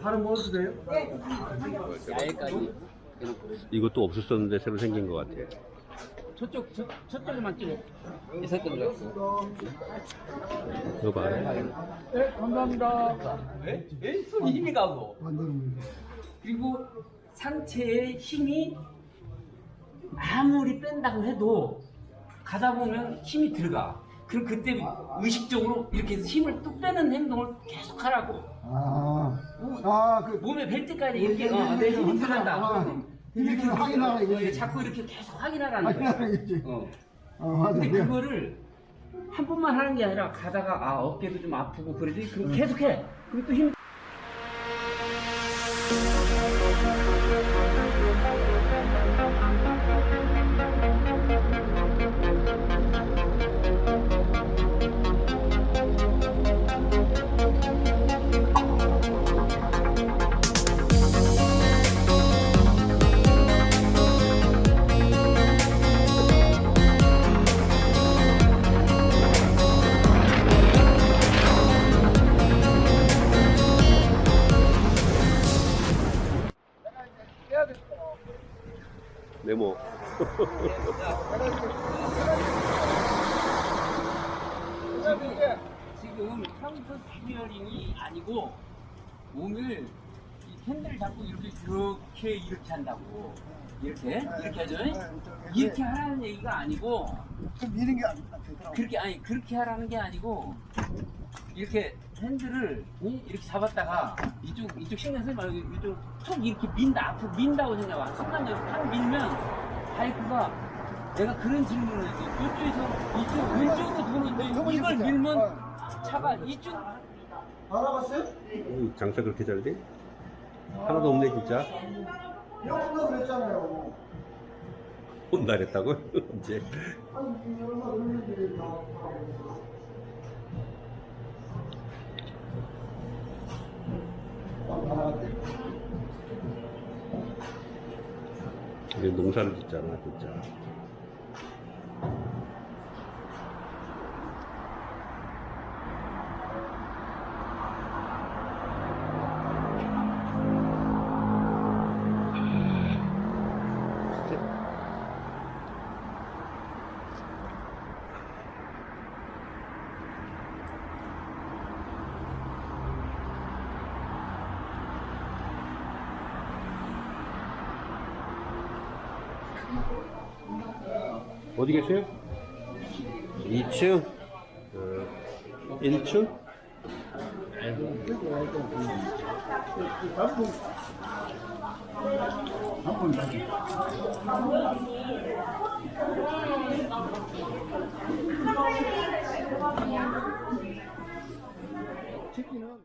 바로 먹어도 돼요? 야외까지. 이것도 없었었는데 새로 생긴 것 같아. 저쪽, 저, 저쪽에만 찍어. 있었던 줄 알았어. 이거 봐. 네, 감사합니다. 왜? 왜? 손 힘이 가고. 그리고 상체에 힘이 아무리 뺀다고 해도 가다 보면 힘이 들어가. 그럼 그때 의식적으로 이렇게 해서 힘을 뚝 빼는 행동을 계속 하라고. 아, 아, 그, 몸에 뵐 때까지 이렇게 어, 내 힘이 들어간다. 아, 이렇게 확인하라 어, 이거지. 자꾸 이렇게 계속 확인하라는 확인하라 거야. 이거지. 어. 아, 맞아. 근데 그거를 한 번만 하는 게 아니라 가다가 아 어깨도 좀 아프고 그러지 그럼 계속해 그럼 또 힘. 네모. 지금 카운터 스티어링이 아니고 몸을 이 핸들을 잡고 이렇게 이렇게 이렇게 한다고 이렇게 이렇게 하죠 이렇게 하라는 얘기가 아니고 좀 미는 게안 되더라고. 그렇게 아니 그렇게 하라는 게 아니고 이렇게 핸들을 이? 이렇게 잡았다가 이쪽 이쪽 신경 쓰지 말고 이쪽 툭 이렇게 민다 앞으로 민다고 생각해 순간적으로 탁 밀면 바이크가 내가 그런 질문을 했지 이쪽에서 이쪽 왼쪽으로 도는데 이걸 밀면 차가 이쪽 알아봤어요? 이 장사 그렇게 잘 돼? 하나도 없네 진짜. 형도 그랬잖아요. 혼나 그랬다고? 언제? 농사를 짓잖아 진짜. 어디 계세요? 2층? 어, 1층? 한번 다시.